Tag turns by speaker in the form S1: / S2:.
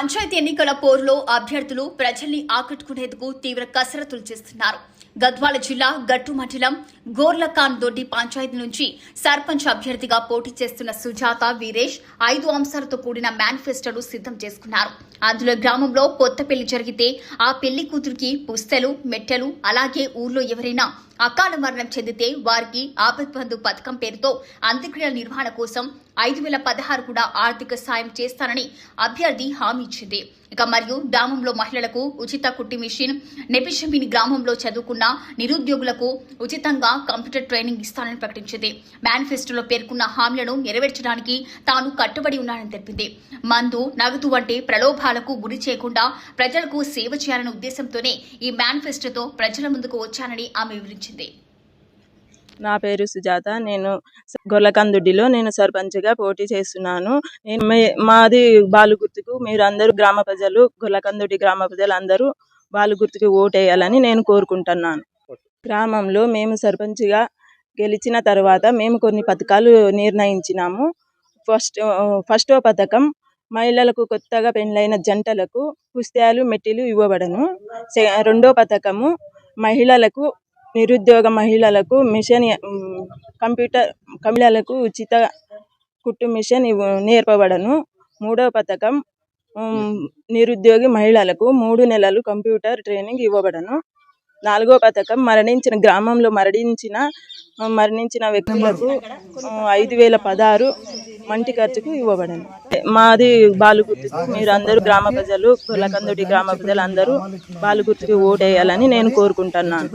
S1: పంచాయతీ ఎన్నికల పోరులో అభ్యర్థులు ప్రజల్ని ఆకట్టుకునేందుకు తీవ్ర కసరత్తులు చేస్తున్నారు. గద్వాల జిల్లా గట్టు మండలం గోర్లకాన్ దొడ్డి పంచాయతీ నుంచి సర్పంచ్ అభ్యర్థిగా పోటీ చేస్తున్న సుజాత వీరేష్ ఐదు అంశాలతో కూడిన మేనిఫెస్టోను సిద్ధం చేసుకున్నారు. అందులో గ్రామంలో కొత్త పెళ్ళి జరిగితే ఆ పెళ్ళి కూతురికి పుస్తలు మెట్టెలు అలాగే ఊర్లో ఎవరైనా అకాల మరణం చెందితే వారికి ఆపద్బంధు పథకం పేరుతో అంత్యక్రియల నిర్వహణ కోసం ఐదు వేల పదహారు కూడా ఆర్థిక సాయం చేస్తానని అభ్యర్థి హామీ ఇచ్చింది. ఇక మరియు గ్రామంలో మహిళలకు ఉచిత కుట్టి మిషన్ నెపిషమిని గ్రామంలో చదువుకున్న నిరుద్యోగులకు ఉచితంగా కంప్యూటర్ ట్రైనింగ్ ఇస్తానని ప్రకటించింది. మేనిఫెస్టోలో పేర్కొన్న హామీలను నెరవేర్చడానికి తాను కట్టుబడి ఉన్నానని తెలిపింది. మందు నగదు వంటి ప్రలోభాలకు గురి చేయకుండా ప్రజలకు సేవ చేయాలనే ఉద్దేశంతోనే ఈ మేనిఫెస్టోతో ప్రజల ముందుకు వచ్చానని ఆమె వివరించింది.
S2: నా పేరు సుజాత. నేను గొల్లకందుడిలో నేను సర్పంచ్గా పోటీ చేస్తున్నాను. నేను మాది బాలు గుర్తుకు మీరు అందరూ గ్రామ ప్రజలు గొల్లకందుడి గ్రామ ప్రజలు అందరూ బాలు గుర్తుకు ఓటేయాలని నేను కోరుకుంటున్నాను. గ్రామంలో మేము సర్పంచ్గా గెలిచిన తర్వాత మేము కొన్ని పథకాలు నిర్ణయించినాము. ఫస్ట్ ఫస్టో పథకం మహిళలకు కొత్తగా పెండ్లైన జంటలకు పుస్తకాలు మెట్టిలు ఇవ్వబడను. రెండో పథకము మహిళలకు నిరుద్యోగ మహిళలకు మిషన్ కంప్యూటర్ మహిళలకు ఉచిత కుట్టు మిషన్ నేర్పబడను. మూడవ పథకం నిరుద్యోగి మహిళలకు మూడు నెలలు కంప్యూటర్ ట్రైనింగ్ ఇవ్వబడను. నాలుగో పథకం మరణించిన గ్రామంలో మరణించిన మరణించిన వ్యక్తులకు ఐదు వేల పదహారు మంటి ఖర్చుకు ఇవ్వబడను. మాది బాలుగుర్తు మీరు అందరూ గ్రామ ప్రజలు కులకందుడి గ్రామ ప్రజలు అందరూ బాలుగుర్తుకి ఓటేయాలని నేను కోరుకుంటున్నాను.